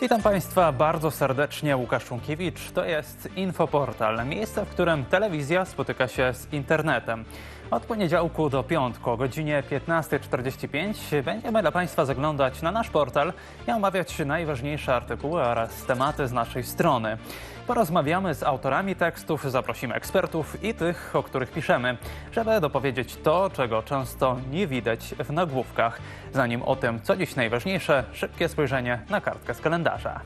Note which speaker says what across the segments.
Speaker 1: Witam Państwa bardzo serdecznie, Łukasz Czunkiewicz. To jest Infoportal, miejsce, w którym telewizja spotyka się z internetem. Od poniedziałku do piątku o godzinie 15.45 będziemy dla Państwa zaglądać na nasz portal i omawiać najważniejsze artykuły oraz tematy z naszej strony. Porozmawiamy z autorami tekstów, zaprosimy ekspertów i tych, o których piszemy, żeby dopowiedzieć to, czego często nie widać w nagłówkach. Zanim o tym, co dziś najważniejsze, szybkie spojrzenie na kartkę z kalendarza.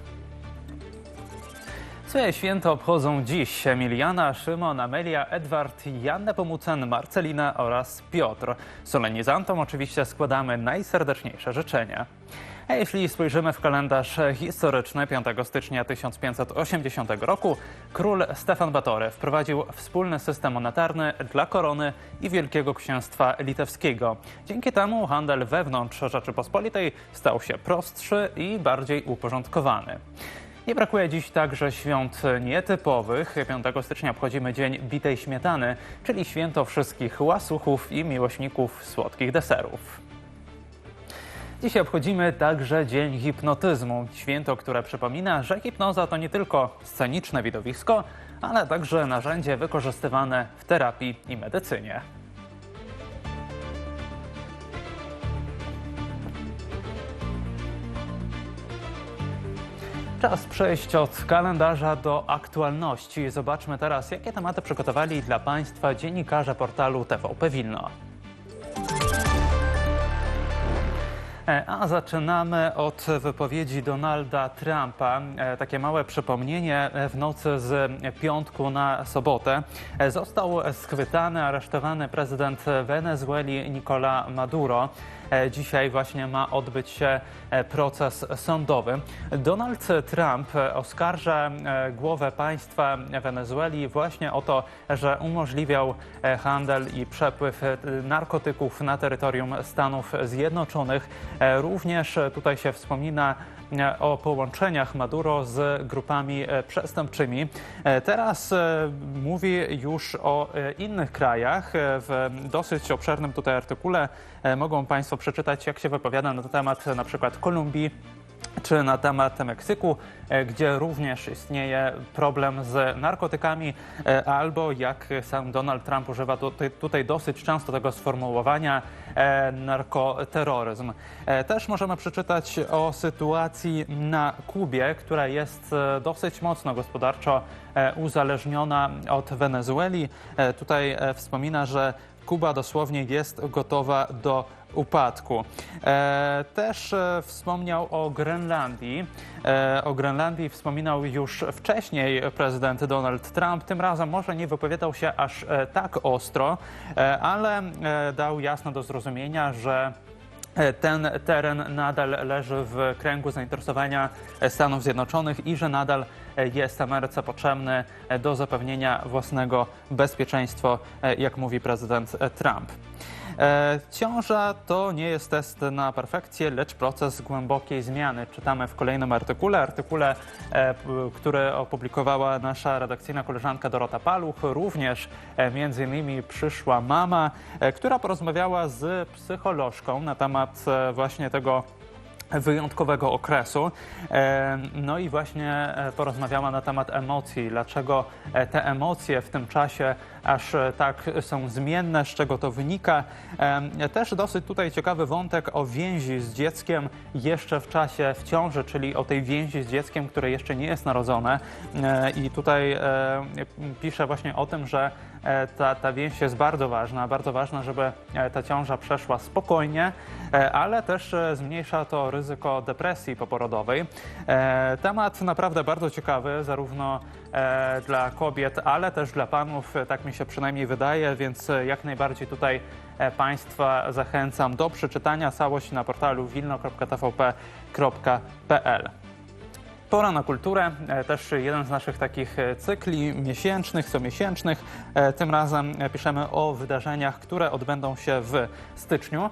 Speaker 1: Swoje święto obchodzą dziś Emiliana, Szymon, Amelia, Edward, Jan Nepomucen, Marcelina oraz Piotr. Solenizantom oczywiście składamy najserdeczniejsze życzenia. A jeśli spojrzymy w kalendarz historyczny 5 stycznia 1580 roku, król Stefan Batory wprowadził wspólny system monetarny dla korony i Wielkiego Księstwa Litewskiego. Dzięki temu handel wewnątrz Rzeczypospolitej stał się prostszy i bardziej uporządkowany. Nie brakuje dziś także świąt nietypowych. 5 stycznia obchodzimy Dzień Bitej Śmietany, czyli święto wszystkich łasuchów i miłośników słodkich deserów. Dzisiaj obchodzimy także Dzień Hipnotyzmu. Święto, które przypomina, że hipnoza to nie tylko sceniczne widowisko, ale także narzędzie wykorzystywane w terapii i medycynie. Czas przejść od kalendarza do aktualności. Zobaczmy teraz, jakie tematy przygotowali dla Państwa dziennikarze portalu TVP Wilno. E, A zaczynamy od wypowiedzi Donalda Trumpa. E, Takie małe przypomnienie e, w nocy z piątku na sobotę. Został schwytany, aresztowany prezydent Wenezueli Nicola Maduro. E, Dzisiaj właśnie ma odbyć się e, proces sądowy. Donald Trump e, oskarża głowę państwa Wenezueli właśnie o to, że umożliwiał handel i przepływ narkotyków na terytorium Stanów Zjednoczonych. Również tutaj się wspomina o połączeniach Maduro z grupami e, przestępczymi. E, Teraz e, mówi już o innych krajach. W dosyć obszernym tutaj artykule mogą Państwo przeczytać, jak się wypowiada na temat na przykład Kolumbii czy na temat Meksyku, e, gdzie również istnieje problem z narkotykami, e, albo jak sam Donald Trump używa tutaj, dosyć często tego sformułowania e, narkoterroryzm. Też możemy przeczytać o sytuacji na Kubie, która jest dosyć mocno gospodarczo uzależniona od Wenezueli. Tutaj wspomina, że Kuba dosłownie jest gotowa do upadku. E, też e, wspomniał o Grenlandii. E, o Grenlandii wspominał już wcześniej prezydent Donald Trump. Tym razem może nie wypowiadał się aż tak ostro, ale dał jasno do zrozumienia, że ten teren nadal leży w kręgu zainteresowania Stanów Zjednoczonych i że nadal jest Ameryce potrzebny do zapewnienia własnego bezpieczeństwa, jak mówi prezydent Trump. E, Ciąża to nie jest test na perfekcję, lecz proces głębokiej zmiany. Czytamy w kolejnym artykule, artykule, e, który opublikowała nasza redakcyjna koleżanka Dorota Paluch. Również e, między innymi przyszła mama, która porozmawiała z psycholożką na temat właśnie tego wyjątkowego okresu. E, No i właśnie e, porozmawiała na temat emocji, dlaczego e, te emocje w tym czasie aż tak są zmienne, z czego to wynika. Też dosyć tutaj ciekawy wątek o więzi z dzieckiem jeszcze w czasie w ciąży, czyli o tej więzi z dzieckiem, które jeszcze nie jest narodzone. I tutaj pisze właśnie o tym, że ta, ta więź jest bardzo ważna, bardzo ważna, żeby e, ta ciąża przeszła spokojnie, e, ale też e, zmniejsza to ryzyko depresji poporodowej. E, Temat naprawdę bardzo ciekawy, zarówno e, dla kobiet, ale też dla panów, e, tak mi się przynajmniej wydaje, więc e, jak najbardziej tutaj e, Państwa zachęcam do przeczytania całość na portalu wilno.tvp.pl. Pora na kulturę, e, też jeden z naszych takich e, cykli miesięcznych, comiesięcznych. E, Tym razem piszemy o wydarzeniach, które odbędą się w styczniu.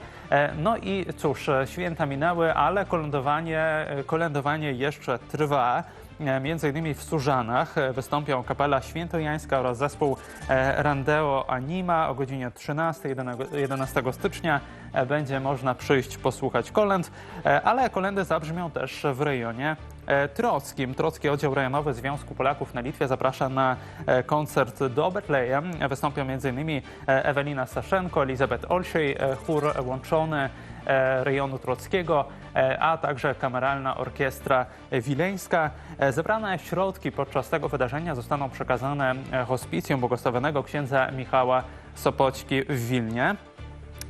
Speaker 1: No i cóż, święta minęły, ale kolędowanie, kolędowanie jeszcze trwa. Między innymi w Służanach e, wystąpią kapela świętojańska oraz zespół Randeo Anima o godzinie 13 11 11 stycznia. Będzie można przyjść posłuchać kolęd, ale kolendy zabrzmią też w rejonie Trockim. Trocki Oddział Rejonowy Związku Polaków na Litwie zaprasza na e, koncert do Betlejem. Wystąpią m.in. e, Ewelina Staszenko, Elizabeth Olsiej, e, chór łączony e, rejonu Trockiego, e, a także kameralna orkiestra wileńska. E, Zebrane środki podczas tego wydarzenia zostaną przekazane e, hospicjum błogosławionego księdza Michała Sopoćki w Wilnie.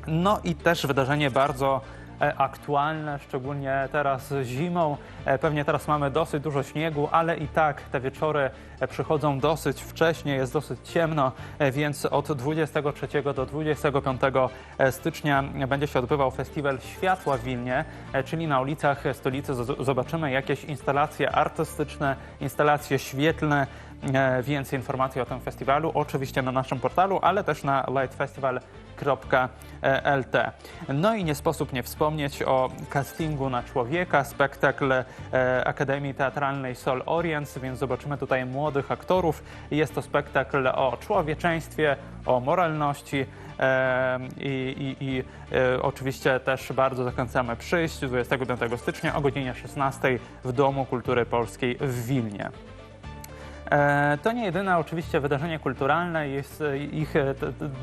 Speaker 1: No i też wydarzenie bardzo e, aktualne, szczególnie teraz zimą. E, Pewnie teraz mamy dosyć dużo śniegu, ale i tak te wieczory e, przychodzą dosyć wcześnie, jest dosyć ciemno, e, więc od 23 do 25 stycznia będzie się odbywał Festiwal Światła w Wilnie, e, czyli na ulicach stolicy zobaczymy jakieś instalacje artystyczne, instalacje świetlne. E, Więcej informacji o tym festiwalu oczywiście na naszym portalu, ale też na lightfestival.lt. No i nie sposób nie wspomnieć o castingu na człowieka, spektakl e, Akademii Teatralnej Sol Orients, więc zobaczymy tutaj młodych aktorów. Jest to spektakl o człowieczeństwie, o moralności e, i, i, i oczywiście też bardzo zachęcamy przyjść 25 stycznia o godzinie 16 w Domu Kultury Polskiej w Wilnie. E, To nie jedyne oczywiście wydarzenie kulturalne, jest e, ich e,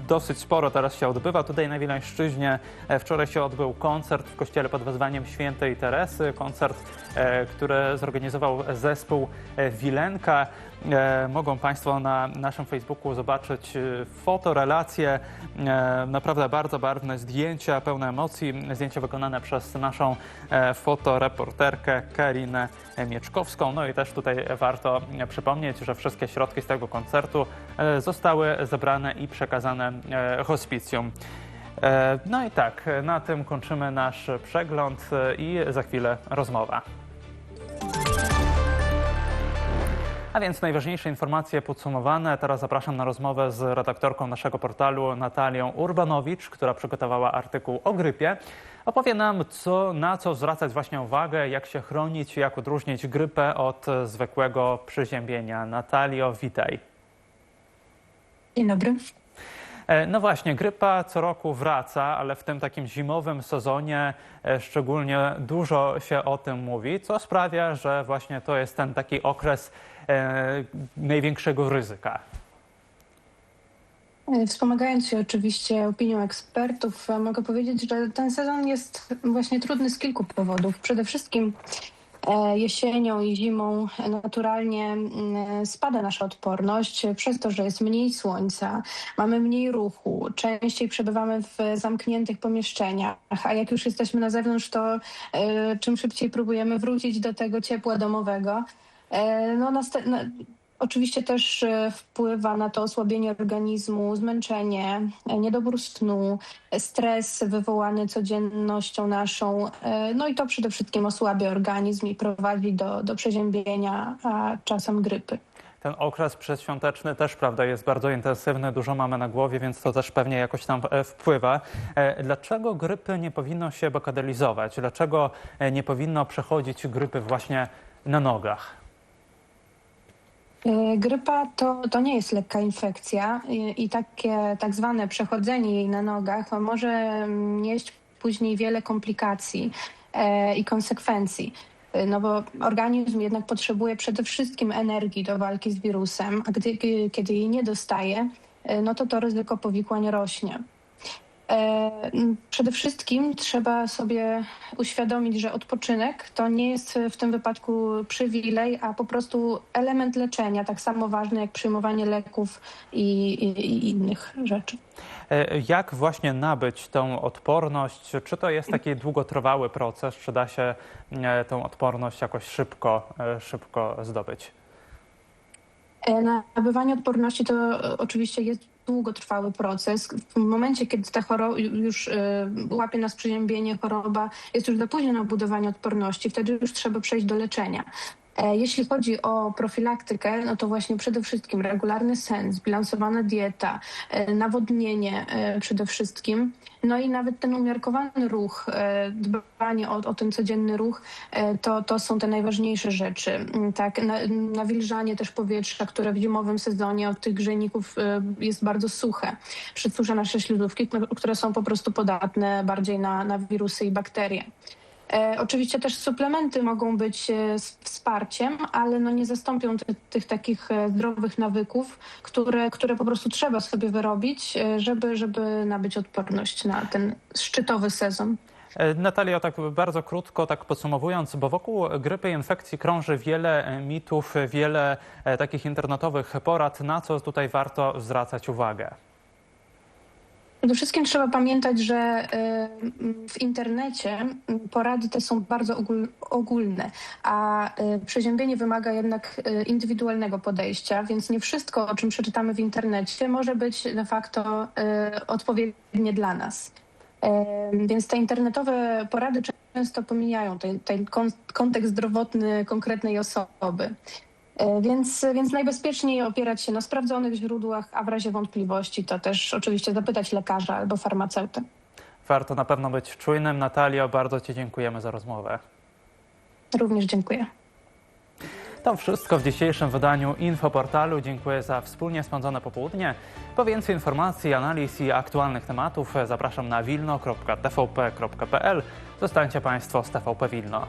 Speaker 1: dosyć sporo teraz się odbywa. Tutaj na Wileńszczyźnie wczoraj się odbył koncert w kościele pod wezwaniem Świętej Teresy, koncert, który zorganizował zespół Wilenka. E, Mogą Państwo na naszym Facebooku zobaczyć e, fotorelacje, e, naprawdę bardzo barwne zdjęcia, pełne emocji, zdjęcia wykonane przez naszą fotoreporterkę Karinę Mieczkowską. No i też tutaj warto przypomnieć, że wszystkie środki z tego koncertu zostały zebrane i przekazane hospicjum. No i tak, na tym kończymy nasz przegląd i za chwilę rozmowa. Więc najważniejsze informacje podsumowane. Teraz zapraszam na rozmowę z redaktorką naszego portalu Natalią Urbanowicz, która przygotowała artykuł o grypie. Opowie nam, co, na co zwracać właśnie uwagę, jak się chronić, jak odróżnić grypę od zwykłego przeziębienia. Natalio, witaj.
Speaker 2: Dzień dobry.
Speaker 1: E, No właśnie, grypa co roku wraca, ale w tym takim zimowym sezonie e, szczególnie dużo się o tym mówi, co sprawia, że właśnie to jest ten taki okres e, największego ryzyka.
Speaker 2: Wspomagając się oczywiście opinią ekspertów, mogę powiedzieć, że ten sezon jest właśnie trudny z kilku powodów. Przede wszystkim jesienią i zimą naturalnie mm, spada nasza odporność e, przez to, że jest mniej słońca, mamy mniej ruchu, częściej przebywamy w zamkniętych pomieszczeniach, a jak już jesteśmy na zewnątrz, to e, czym szybciej próbujemy wrócić do tego ciepła domowego. E, No, Oczywiście też e, wpływa na to osłabienie organizmu, zmęczenie, e, niedobór snu, stres wywołany codziennością naszą. e, No i to przede wszystkim osłabia organizm i prowadzi do, do przeziębienia, a czasem grypy.
Speaker 1: Ten okres przedświąteczny też, prawda, jest bardzo intensywny, dużo mamy na głowie, więc to też pewnie jakoś tam wpływa. Dlaczego grypy nie powinno się bakadelizować? Dlaczego nie powinno przechodzić grypy właśnie na nogach?
Speaker 2: E, Grypa to, to nie jest lekka infekcja i, i takie tak zwane przechodzenie jej na nogach może mm, nieść później wiele komplikacji e, i konsekwencji. E, No bo organizm jednak potrzebuje przede wszystkim energii do walki z wirusem, a gdy, kiedy jej nie dostaje, e, no to to ryzyko powikłań rośnie. E, Przede wszystkim trzeba sobie uświadomić, że odpoczynek to nie jest w tym wypadku przywilej, a po prostu element leczenia, tak samo ważny jak przyjmowanie leków i, i, i innych rzeczy.
Speaker 1: E, Jak właśnie nabyć tą odporność? Czy to jest taki długotrwały proces? Czy da się e, tą odporność jakoś szybko, szybko zdobyć?
Speaker 2: Nabywanie odporności to oczywiście jest długotrwały proces. W momencie, kiedy ta choroba już e, łapie nas przeziębienie, choroba jest już za późno na budowanie odporności, wtedy już trzeba przejść do leczenia. E, Jeśli chodzi o profilaktykę, no to właśnie przede wszystkim regularny sen, zbilansowana dieta, e, nawodnienie e, przede wszystkim, no i nawet ten umiarkowany ruch, dbanie o, o ten codzienny ruch, to, to są te najważniejsze rzeczy. Mm, Tak, na, nawilżanie też powietrza, które w zimowym sezonie od tych grzejników jest bardzo suche. Przedsurza nasze śluzówki, które są po prostu podatne bardziej na, na wirusy i bakterie. E, oczywiście też suplementy mogą być e, wsparciem, ale no nie zastąpią ty, tych takich e, zdrowych nawyków, które, które po prostu trzeba sobie wyrobić, żeby, żeby nabyć odporność na ten szczytowy sezon.
Speaker 1: Natalia, tak bardzo krótko, tak podsumowując, bo wokół grypy i infekcji krąży wiele mitów, wiele takich internetowych porad, na co tutaj warto zwracać uwagę.
Speaker 2: Przede wszystkim trzeba pamiętać, że y, w internecie porady te są bardzo ogól, ogólne, a y, przeziębienie wymaga jednak y, indywidualnego podejścia, więc nie wszystko, o czym przeczytamy w internecie, może być de facto odpowiednie dla nas. Więc te internetowe porady często pomijają ten, ten kon- kontekst zdrowotny konkretnej osoby. E, Więc, więc najbezpieczniej opierać się na sprawdzonych źródłach, a w razie wątpliwości to też oczywiście zapytać lekarza albo farmaceutę.
Speaker 1: Warto na pewno być czujnym. Natalio, bardzo Ci dziękujemy za rozmowę.
Speaker 2: Również dziękuję.
Speaker 1: To wszystko w dzisiejszym wydaniu Infoportalu. Dziękuję za wspólnie spędzone popołudnie. Po więcej informacji, analiz i aktualnych tematów zapraszam na wilno.tvp.pl. Zostańcie Państwo z TVP Wilno.